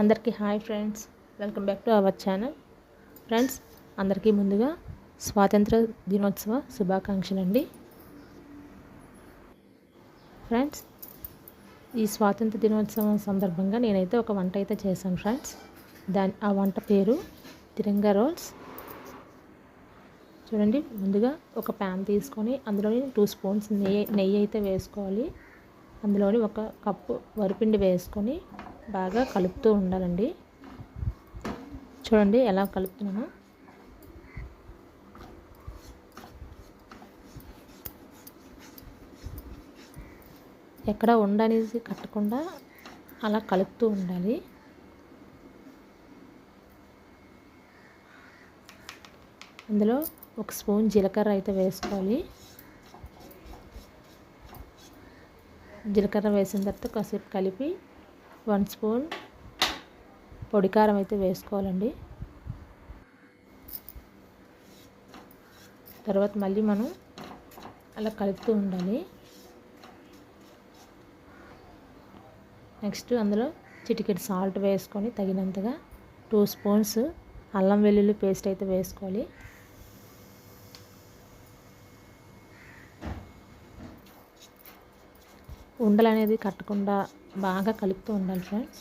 అందరికీ hi friends. Welcome back to our channel. Friends అందరికీ ముందుగా స్వాతంత్ర దినోత్సవ శుభాకాంక్షలు అండి ఫ్రెండ్స్ ఈ స్వాతంత్ర దినోత్సవం సందర్భంగా నేనైతే ఒక వంట అయితే చేశాను ఫ్రెండ్స్. దాని ఆ వంట పేరు తిరంగా రోల్స్. చూడండి ముందుగా ఒక ప్యాన్ తీసుకొని అందులోని టూ స్పూన్స్ నెయ్యి నెయ్యి అయితే వేసుకోవాలి. అందులోని ఒక కప్పు వరిపిండి వేసుకొని బాగా కలుపుతూ ఉండాలండి. చూడండి ఎలా కలుపుతున్నాను. ఎక్కడ ఉండనేసి కట్టకుండా అలా కలుపుతూ ఉండాలి. అందులో ఒక స్పూన్ జీలకర్ర అయితే వేసుకోవాలి. జీలకర్ర వేసిన తర్వాత కాసేపు కలిపి వన్ స్పూన్ పొడి కారం అయితే వేసుకోవాలండి. తర్వాత మళ్ళీ మనం అలా కలుపుతూ ఉండాలి. నెక్స్ట్ అందులో చిటికెడు సాల్ట్ వేసుకొని తగినంతగా టూ స్పూన్స్ అల్లం వెల్లుల్లి పేస్ట్ అయితే వేసుకోవాలి. ఉండలు అనేది కట్టకుండా బాగా కలుపుతూ ఉండాలి ఫ్రెండ్స్.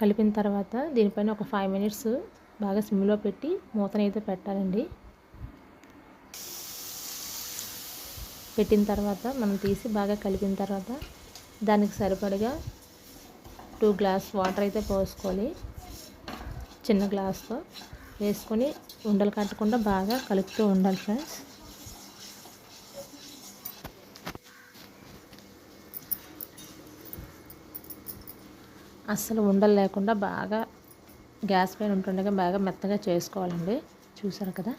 కలిపిన తర్వాత దీనిపైన ఒక ఫైవ్ మినిట్స్ బాగా సిమ్లో పెట్టి మూతనైతే పెట్టాలండి. పెట్టిన తర్వాత మనం తీసి బాగా కలిపిన తర్వాత దానికి సరిపడగా టూ గ్లాస్ వాటర్ అయితే పోసుకోవాలి చిన్న గ్లాస్తో వేసుకొని ఉండలు కట్టకుండా బాగా కలుపుతూ ఉండాలి ఫ్రెండ్స్. అస్సలు ఉండలు లేకుండా బాగా గ్యాస్ పైన ఉంటుండగా బాగా మెత్తగా చేసుకోవాలండి. చూసారు కదా?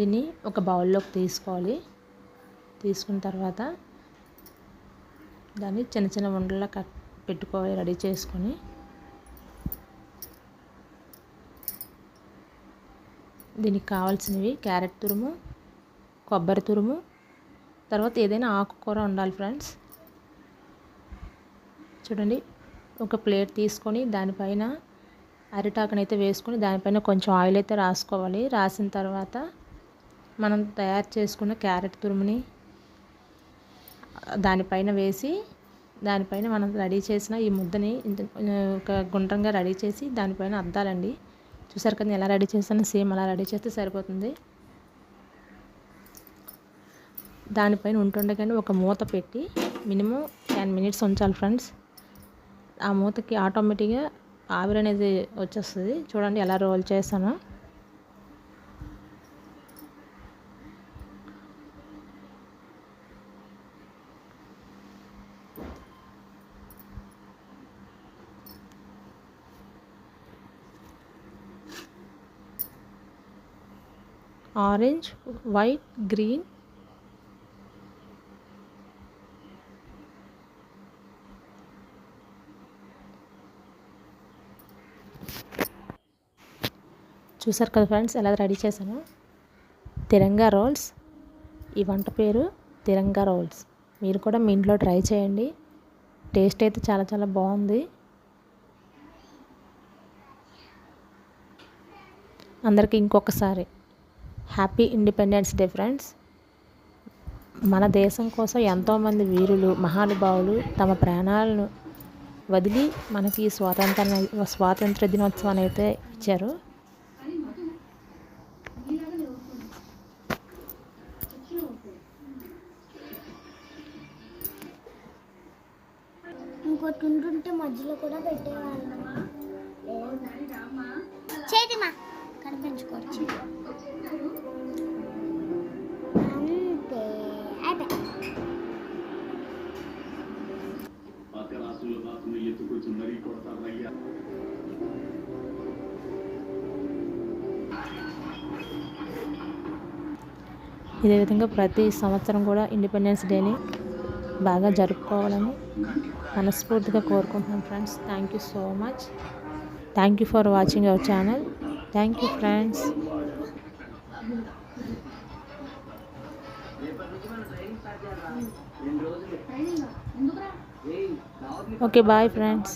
దీన్ని ఒక బౌల్లోకి తీసుకోవాలి. తీసుకున్న తర్వాత దాన్ని చిన్న చిన్న ఉండలా కట్ పెట్టుకోవాలి రెడీ చేసుకొని. దీనికి కావాల్సినవి క్యారెట్ తురుము కొబ్బరి తురుము తర్వాత ఏదైనా ఆకుకూర ఉండాలి ఫ్రెండ్స్. చూడండి ఒక ప్లేట్ తీసుకొని దానిపైన అరిటాకునైతే వేసుకొని దానిపైన కొంచెం ఆయిల్ అయితే రాసుకోవాలి. రాసిన తర్వాత మనం తయారు చేసుకున్న క్యారెట్ తురుముని దానిపైన వేసి దానిపైన మనం రెడీ చేసిన ఈ ముద్దని ఒక గుండ్రంగా రెడీ చేసి దానిపైన అద్దాలండి. చూసారు కదా ఎలా రెడీ చేస్తాను సేమ్ అలా రెడీ చేస్తే సరిపోతుంది. దానిపైన ఉంటుండగానే ఒక మూత పెట్టి మినిమం టెన్ మినిట్స్ ఉంచాలి ఫ్రెండ్స్. ఆ మూతకి ఆటోమేటిక్గా ఆవిరి అనేది వచ్చేస్తుంది. చూడండి ఎలా రోల్ చేస్తానో ఆరెంజ్ వైట్ గ్రీన్. చూసారు కదా ఫ్రెండ్స్ ఎలా రెడీ చేశాను? తిరంగా రోల్స్. ఈ వంట పేరు తిరంగా రోల్స్. మీరు కూడా మీ ఇంట్లో ట్రై చేయండి. టేస్ట్ అయితే చాలా చాలా బాగుంది. అందరికీ ఇంకొకసారి. హ్యాపీ ఇండిపెండెన్స్ డే ఫ్రెండ్స్ మన దేశం కోసం ఎంతోమంది వీరులు మహానుభావులు తమ ప్రాణాలను వదిలి మనకి స్వాతంత్ర స్వాతంత్ర దినోత్సవాన్ని అయితే ఇచ్చారు. ఇంకోటి ఉంటుంటే మధ్యలో కూడా పెట్టేవాళ్ళం చేతిమా? అంతే. కొడతారయ్యా ఇదే విధంగా ప్రతి సంవత్సరం కూడా ఇండిపెండెన్స్ డేని బాగా జరుపుకోవాలని మనస్ఫూర్తిగా కోరుకుంటున్నాను friends thank you so much thank you for watching our channel thank you friends okay bye friends